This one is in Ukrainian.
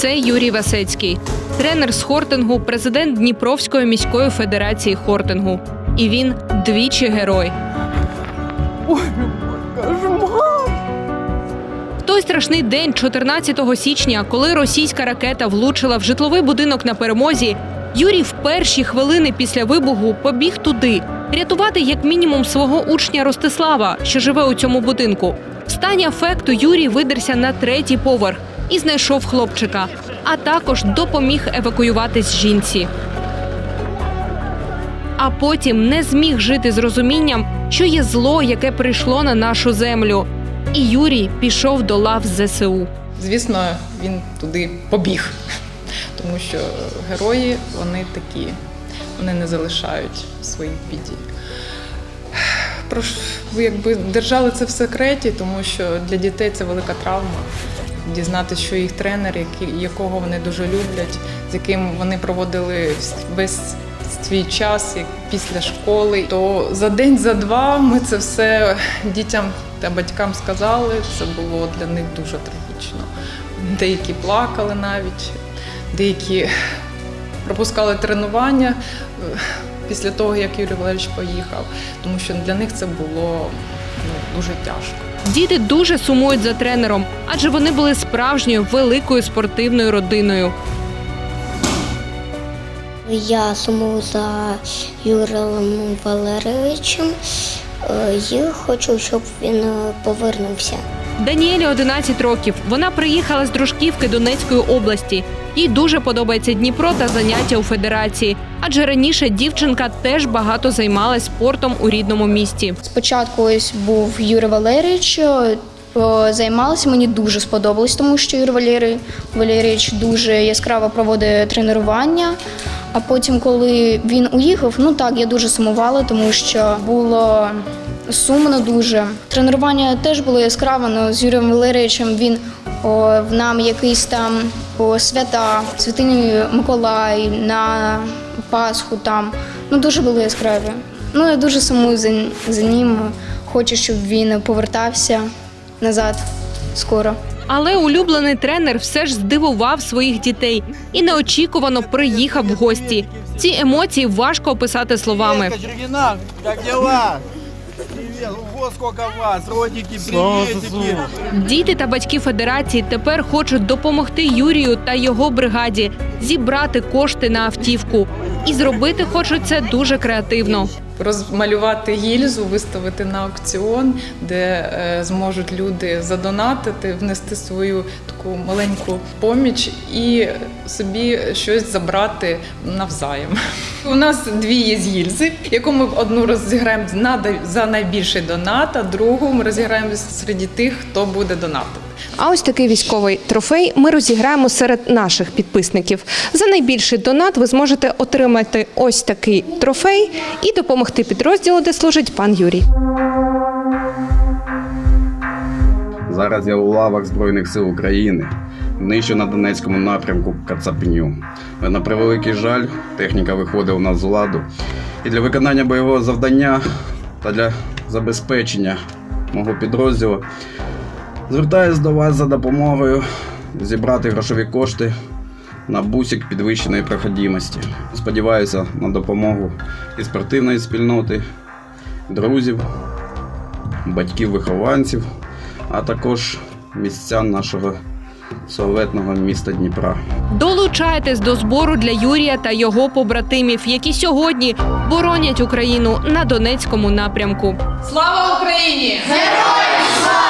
Це Юрій Васецький, тренер з хортингу, президент Дніпровської міської федерації хортингу. І він двічі герой. В той страшний день, 14 січня, коли російська ракета влучила в житловий будинок на перемозі, Юрій в перші хвилини після вибуху побіг туди, рятувати як мінімум свого учня Ростислава, що живе у цьому будинку. В стані афекту Юрій видерся на третій поверх і знайшов хлопчика, а також допоміг евакуюватись жінці. А потім не зміг жити з розумінням, що є зло, яке прийшло на нашу землю. І Юрій пішов до лав ЗСУ. Звісно, він туди побіг, тому що герої вони такі, вони не залишають свої біді. Прош, якби держали це в секреті, тому що для дітей це велика травма. Дізнатися, що їх тренер, якого вони дуже люблять, з яким вони проводили весь свій час як після школи, то за день, за два ми це все дітям та батькам сказали. Це було для них дуже трагічно. Деякі плакали навіть, деякі пропускали тренування е, після того, як Юрій Валерійович поїхав, тому що для них це було ну, дуже тяжко. Діти дуже сумують за тренером, адже вони були справжньою великою спортивною родиною. Я сумую за Юрієм Валерійовичем е, і хочу, щоб він е, повернувся. Даніелі 11 років. Вона приїхала з дружківки Донецької області. Їй дуже подобається Дніпро та заняття у федерації, адже раніше дівчинка теж багато займалась спортом у рідному місті. Спочатку ось був Юрій Валерійович. е, Займалася, мені дуже сподобалось, тому що Юрій Валерій, Валерійович дуже яскраво проводить тренування. А потім, коли він уїхав, ну так, я дуже сумувала, тому що було сумно дуже. Тренування теж було яскраве, але з Юрієм Валерійовичем він о, в нам якийсь там о, свята, святині Миколай на Пасху там. Ну дуже було яскраве. Ну я дуже сумую за, за ним. Хочу, щоб він повертався назад скоро. Але улюблений тренер все ж здивував своїх дітей і неочікувано приїхав в гості. Ці емоції важко описати словами. Ого, вас, приветики. Діти та батьки федерації тепер хочуть допомогти Юрію та його бригаді зібрати кошти на автівку. І зробити хочуть це дуже креативно. розмалювати гільзу, виставити на аукціон, де е, зможуть люди задонатити, внести свою таку маленьку поміч і собі щось забрати навзаєм. У нас дві є гільзи, яку ми одну розіграємо за найбільший донат, а другу ми розіграємо серед тих, хто буде донатити. А ось такий військовий трофей ми розіграємо серед наших підписників. За найбільший донат ви зможете отримати ось такий трофей і допомогти підрозділу, де служить пан Юрій. Зараз я у лавах Збройних сил України, нижче на Донецькому напрямку Кацапню. На превеликий жаль, техніка виходить у нас з ладу. І для виконання бойового завдання та для забезпечення мого підрозділу звертаюся до вас за допомогою зібрати грошові кошти на бусик підвищеної проходимості. Сподіваюся на допомогу і спортивної спільноти, друзів, батьків-вихованців а також місцян нашого славетного міста Дніпра. Долучайтесь до збору для Юрія та його побратимів, які сьогодні боронять Україну на Донецькому напрямку. Слава Україні! Героям слава!